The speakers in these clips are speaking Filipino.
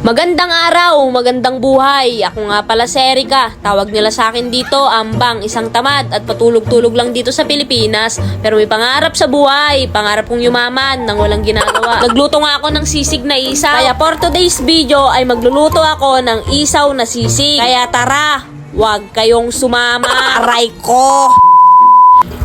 Magandang araw, magandang buhay. Ako nga pala si Erica. Tawag nila sa akin dito, Ambang, isang tamad at patulog-tulog lang dito sa Pilipinas. Pero may pangarap sa buhay, pangarap kong yumaman nang walang ginagawa. Nagluto nga ako ng sisig na isaw. Kaya for today's video ay magluluto ako ng isaw na sisig. Kaya tara, Huwag kayong sumama. Aray ko!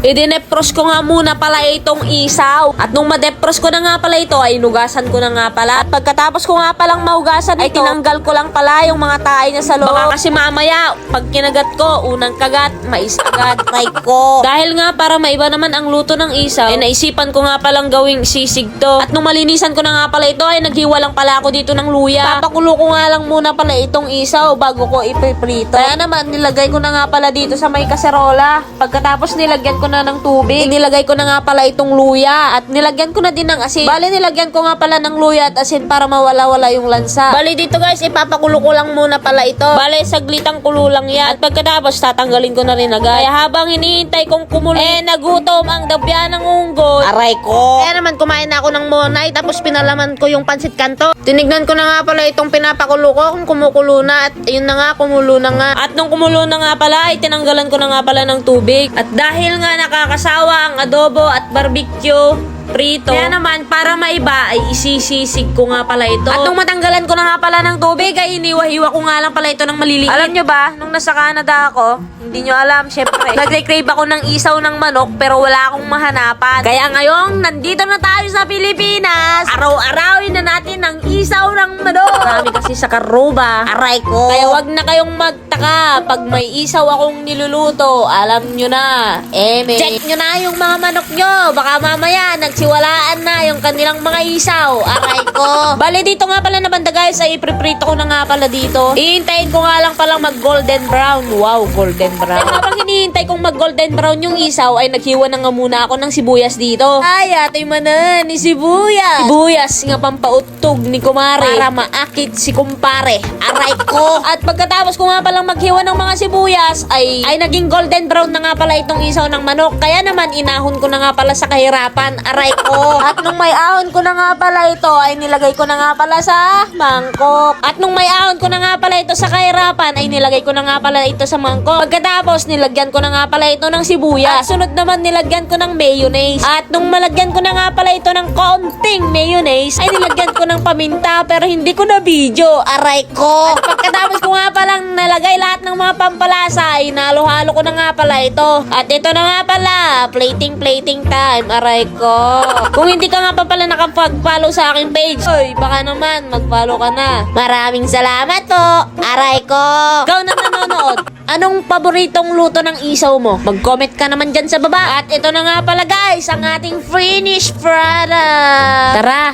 Idinepros ko nga muna pala itong isaw. At nung madepros ko na nga pala ito, ay inugasan ko na nga pala. At pagkatapos ko nga palang mahugasan ay tinanggal ko lang pala yung mga tae niya sa loob. Baka kasi mamaya, pag kinagat ko, unang kagat, mais agad. Try ko. Dahil nga para maiba naman ang luto ng isaw, ay naisipan ko nga palang gawing sisig to. At nung malinisan ko na nga pala ito, ay naghiwa lang pala ako dito ng luya. Papakulo ko nga lang muna pala itong isaw bago ko ipiprito. Kaya naman, nilagay ko na nga pala dito sa may kaserola. Pagkatapos nilagyan ko na ng tubig, nilagay ko na nga pala itong luya at nilagyan ko na din ng asin. Bali, nilagyan ko nga pala ng luya at asin para mawala-wala yung lansa. Bali, dito guys, ipapakulo ko lang muna pala ito. Bali, saglitang kulo lang yan. At pagkatapos, tatanggalin ko na rin agad. Kaya habang hinihintay kong kumulo, eh, nagutom ang dabya ng unggoy. Aray ko! Kaya naman, kumain na ako ng monay, tapos pinalaman ko yung pansit kanto. Tinignan ko na nga pala itong pinapakulo ko kung kumukulo na at yun na nga, kumulo na nga. At nung kumulo na nga pala, ay tinanggalan ko na nga pala ng tubig. At dahil nga nakakasawa ang adobo at barbecue, prito. Kaya naman, para maiba, ay isisisig ko nga pala ito. At nung matanggalan ko na nga pala ng tubig, ay iniwa-hiwa ko nga lang pala ito ng maliliit. Alam nyo ba, nung nasa Canada ako, hindi nyo alam, syempre, nagre-crave ako ng isaw ng manok, pero wala akong mahanapan. Kaya ngayon, nandito na tayo sa Pilipinas. Araw-arawin na natin ang isaw ng manok. Marami kasi sa karuba. Aray ko. Kaya wag na kayong magtaka pag may isaw akong niluluto. Alam nyo na. Eme. Check nyo na yung mga manok nyo. Baka mamaya, nagsiwalaan na yung kanilang mga isaw. Aray ko. Bali, dito nga pala na banda guys, ay ipriprito ko na nga pala dito. Ihintayin ko nga lang palang mag golden brown. Wow, golden brown. Kaya habang hinihintay kong mag golden brown yung isaw, ay naghiwa na nga muna ako ng sibuyas dito. Ay, ate manan, ni sibuyas. Sibuyas nga pampautog ni kumare. Para maakit si kumpare. Aray ko. At pagkatapos ko nga palang maghiwa ng mga sibuyas, ay, ay naging golden brown na nga pala itong isaw ng manok. Kaya naman, inahon ko na nga pala sa kahirapan. Aray ko. At nung may ahon ko na nga pala ito, ay nilagay ko na nga pala sa mangkok. At nung may ahon ko na nga pala ito sa kahirapan, ay nilagay ko na nga pala ito sa mangkok. Pagkatapos, nilagyan ko na nga pala ito ng sibuyas. At sunod naman, nilagyan ko ng mayonnaise. At nung malagyan ko na nga pala ito ng konting mayonnaise, ay nilagyan ko ng paminta pero hindi ko na video. Aray ko. At pagkatapos ko nga palang nalagay lahat ng mga pampalasa, ay nalo-halo ko na nga pala ito. At ito na nga pala, plating plating time. Aray ko. Kung hindi ka nga pa pala nakapag-follow sa aking page, oy, baka naman mag-follow ka na. Maraming salamat po. Aray ko. Ikaw na nanonood. Anong paboritong luto ng isaw mo? Mag-comment ka naman dyan sa baba. At ito na nga pala guys, ang ating finished product. Tara,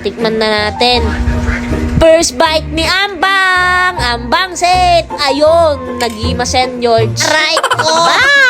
tikman na natin. First bite ni Ambang! Set! Ayun, nagima. George. Aray ko!